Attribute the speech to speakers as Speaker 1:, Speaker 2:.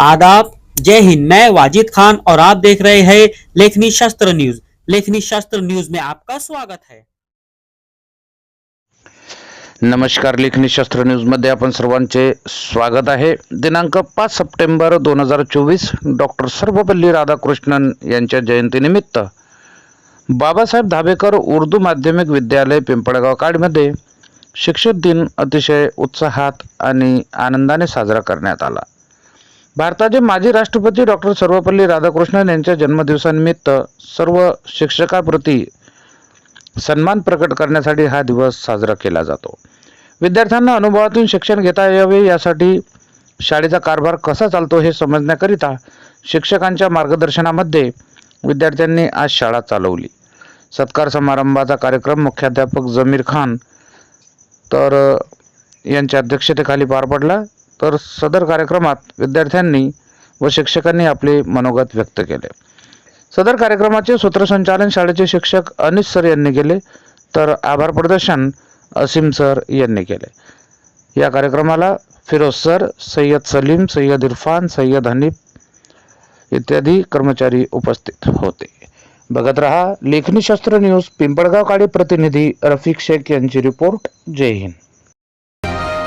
Speaker 1: आदाब। जय हिंद। मैं वाजिद खान और आप देख रहे हैं लेखनी शास्त्र न्यूज। लेखनी शास्त्र न्यूज में आपका स्वागत है।
Speaker 2: नमस्कार लेखनी शास्त्र न्यूजमध्ये आपण सर्वांचे स्वागत आहे. दिनांक पाच सप्टेंबर दोन हजार चोवीस डॉक्टर सर्वपल्ली राधाकृष्णन यांच्या जयंतीनिमित्त बाबासाहेब धाबेकर उर्दू माध्यमिक विद्यालय पिंपळगाव काडमध्ये शिक्षक दिन अतिशय उत्साहात आणि आनंदाने साजरा करण्यात आला. भारताचे माजी राष्ट्रपती डॉक्टर सर्वपल्ली राधाकृष्णन यांच्या जन्मदिवसानिमित्त सर्व शिक्षकाप्रती सन्मान प्रकट करण्यासाठी हा दिवस साजरा केला जातो. विद्यार्थ्यांना अनुभवातून शिक्षण घेता यावे यासाठी शाळेचा कारभार कसा चालतो हे समजण्याकरिता शिक्षकांच्या मार्गदर्शनामध्ये विद्यार्थ्यांनी आज शाळा चालवली. सत्कार समारंभाचा कार्यक्रम मुख्याध्यापक जमीर खान तर यांच्या अध्यक्षतेखाली पार पडला. तर सदर कार्यक्रमात विद्यार्थ्यांनी व शिक्षकांनी आपले मनोगत व्यक्त केले. सदर कार्यक्रमाचे सूत्रसंचालन शाळेचे शिक्षक अनिस सर यांनी केले तर आभार प्रदर्शन असीम सर यांनी केले. या कार्यक्रमाला फिरोज सर सय्यद सलीम सय्यद इरफान सय्यद हनीफ इत्यादी कर्मचारी उपस्थित होते. बघत रहा लेखनीशास्त्र न्यूज पिंपळगाव काळे प्रतिनिधी रफिक शेख यांची रिपोर्ट. जय हिंद.